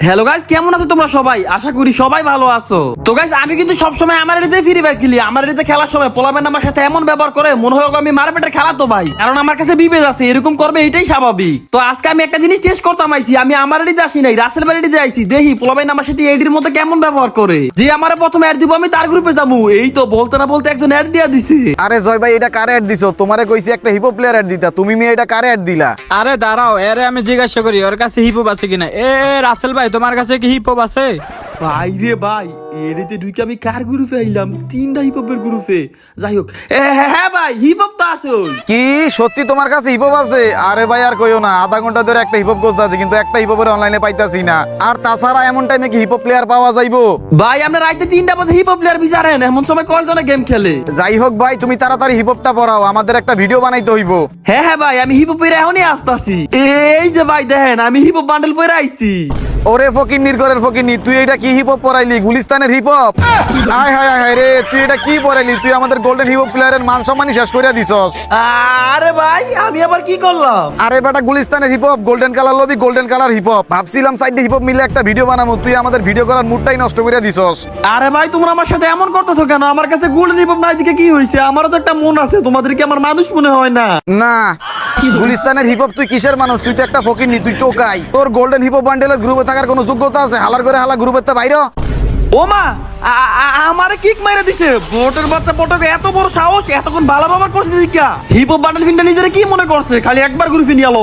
Hello guys কেমন আছো তোমরা সবাই? আশা করি সবাই ভালো আছো। তো গাইস আমি কিন্তু সবসময় আমার এডিতে ফ্রি ফায়ার খেলি। আমার এডিতে খেলার সময় পোলাবেন আমার সাথে এমন ব্যবহার করে মনে হয় আমি মারপেটের খেলা তো ভাই। কারণ আমার কাছে বিবেদ আছে এরকম করবে এটাই স্বাভাবিক। তো আজকে আমি একটা জিনিস টেস্ট করতাম আইছি আমি আমার এডিতে আসি নাই রাসেল বাড়িতে আইছি। দেখি পোলাবেন আমার সাথে এডির মধ্যে কেমন ব্যবহার করে? যে আমার প্রথমে অ্যাড দিব আমি তার গ্রুপে যাব। এই তো বলতে না বলতে একজন অ্যাড দিয়া দিছে। আরে জয় ভাই এটা কারে অ্যাড দিছো? তোমারে কইছি একটা হিপো প্লেয়ার অ্যাড দিতা। তুমি মেয়ে এটা কার অ্যাড দিলা? আরে দাঁড়াও এরে আমি জিজ্ঞাসা করি ওর কাছে হিপো আছে কিনা? এ এ, রাসেল ভাই তোমার কাছে কি হিপহপ আছে? ভাই রে ভাই এরিতে ঢুকে আমি কার গ্রুপে আইলাম? তিনটা হিপ হপের গ্রুপে যাই হোক হ্যাঁ ভাই হিপ হপ তো আছে কি? সত্যি তোমার কাছে হিপহপ আছে? আরে ভাই আর কইও না আধা ঘণ্টা ধরে একটা হিপহপ গোছতে আছে কিন্তু একটা হিপহপের অনলাইনে পাইতাছি না। আর তাছাড়া এমন টাইমে কি হিপহপ প্লেয়ার পাওয়া যাইবো? ভাই আমরা রাইতে তিনটা বাজে হিপ হপ প্লেয়ার বিচারেন এমন সময় কয়জনে গেম খেলে? যাই হোক ভাই তুমি তাড়াতাড়ি হিপহপটা পড়াও আমাদের একটা ভিডিও বানাইতে হইব। হ্যাঁ হ্যাঁ ভাই আমি হিপ হপের এখনই আসতাছি। এই যে ভাই দেখেন আমি হিপ হপ বান্ডেল পরে আইছি। ওরে ফকির নির্গরের ফকির নি তুই এটা কি হিপহপ পড়াইলি গুলিস্তানের হিপহপ আয় হায় হায় রে তুই এটা কি পড়াইলি তুই আমাদের গোল্ডেন হিপহপ প্লেয়ারের মান সম্মানই শেষ করে দিছস। আরে ভাই আমি আবার কি করলাম? আরে বেটা গুলিস্তানের hiphop golden colour lobby golden colour hiphop ভাবছিলাম সাইডে হিপহপ মিলে একটা ভিডিও বানাবো তুই আমাদের ভিডিও করার মুডটাই নষ্ট করে দিছস। আরে ভাই তোমরা আমার সাথে এমন করতেছো কেন? আমার কাছে গোল্ডেন হিপ হপ নাই দিকে কি হয়েছে আমারও তো একটা মন আছে তোমাদেরকে আমার মানুষ মনে হয় না? না গুলিস্তানের হিপহপ তুই কিসের মানুষ? তুই তো একটা ফকির নি তুই চোকাই। তোর গোল্ডেন হিপহপ বান্ডেলের গ্রুপে থাকার কোনো যোগ্যতা আছে? হালার করে হালা গ্রুপের তো বাইরে। ও মা, আ- আ- আমারে কিক মাইরা দিছে। বোটের বাচ্চা পটকে এত বড় সাহস, এতক্ষণ ভালো ব্যবহার করছে দিকা হিপহপ বান্ডেল ফিনটা নিজের কি মনে করছে? খালি একবার গ্রুপে নিয়ে আলো।